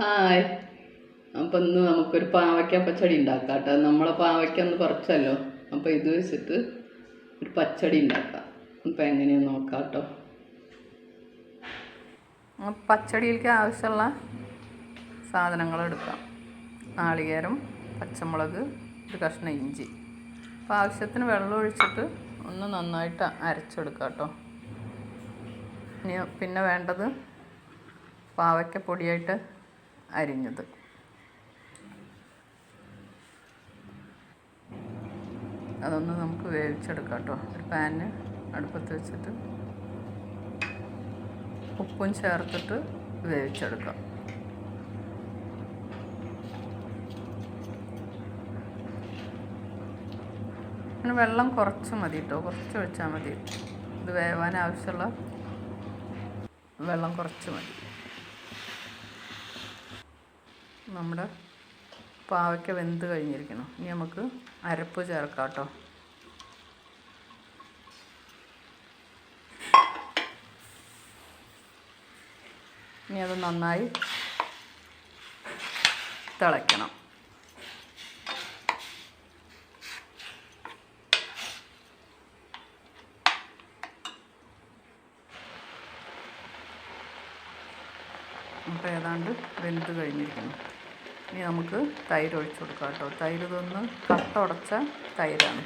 Hi. അപ്പം ഇന്ന് നമുക്കൊരു പാവയ്ക്ക പച്ചടി ഉണ്ടാക്കാം കേട്ടോ നമ്മളെ പാവയ്ക്ക ഒന്ന് പറിച്ചല്ലോ. അപ്പോൾ ഇത് വെച്ചിട്ട് ഒരു പച്ചടി ഉണ്ടാക്കാം. അപ്പം എങ്ങനെയാന്ന് നോക്കാം കേട്ടോ പച്ചടിയിലേക്ക് ആവശ്യമുള്ള സാധനങ്ങൾ എടുക്കാം. നാളികേരം പച്ചമുളക് ഒരു കഷ്ണം ഇഞ്ചി. അപ്പോൾ ആവശ്യത്തിന് വെള്ളം ഒഴിച്ചിട്ട് ഒന്ന് നന്നായിട്ട് അരച്ചെടുക്കാം കേട്ടോ ഇനി പിന്നെ വേണ്ടത് പാവയ്ക്ക പൊടിയായിട്ട് അരിഞ്ഞത്. അതൊന്ന് നമുക്ക് വേവിച്ചെടുക്കാം കേട്ടോ ഒരു പാന് അടുപ്പത്ത് വെച്ചിട്ട് ഉപ്പും ചേർത്തിട്ട് വേവിച്ചെടുക്കാം. പിന്നെ വെള്ളം കുറച്ച് മതി കേട്ടോ കുറച്ച് വെച്ചാൽ മതി. ഇത് വേവാൻ ആവശ്യമുള്ള വെള്ളം കുറച്ച് മതി. നമ്മുടെ പാവയ്ക്ക വെന്ത് കഴിഞ്ഞിരിക്കണം ഇനി നമുക്ക് അരപ്പ് ചേർക്കാം കേട്ടോ ഇനി അത് നന്നായി തിളയ്ക്കണം. അപ്പോൾ ഏതാണ്ട് വെന്ത് കഴിഞ്ഞിരിക്കുന്നു. ഇനി നമുക്ക് തൈര് ഒഴിച്ചു കൊടുക്കാം കേട്ടോ. തൈര് ഇതൊന്ന് കട്ട ഉടച്ച തൈരാണ്.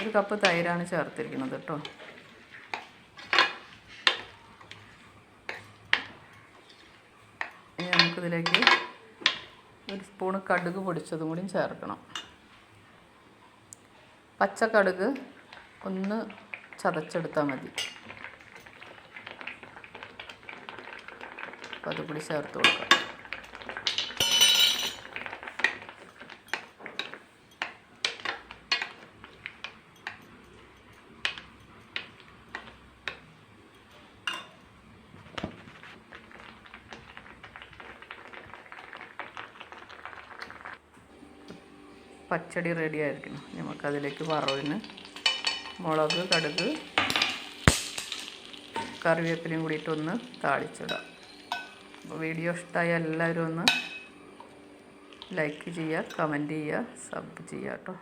ഒരു കപ്പ് തൈരാണ് ചേർത്തിരിക്കുന്നത് കേട്ടോ. ഇനി നമുക്കിതിലേക്ക് ഒരു സ്പൂണ് കടുക് പൊടിച്ചതും കൂടി ചേർക്കണം. പച്ചക്കടുക് കടുക് ഒന്ന് ചതച്ചെടുത്താൽ മതി. അപ്പോൾ അതുകൂടി ചേർത്ത് കൊടുക്കാം. പച്ചടി റെഡി ആയിരിക്കണം. നമുക്കതിലേക്ക് വറവിന് മുളക് കടുക് കറിവേപ്പിലയും കൂടിയിട്ടൊന്ന് താളിച്ചിടാം. അപ്പോൾ വീഡിയോ ഇഷ്ടമായ എല്ലാവരും ഒന്ന് ലൈക്ക് ചെയ്യുക കമന്റ് ചെയ്യുക സബ് ചെയ്യുക കേട്ടോ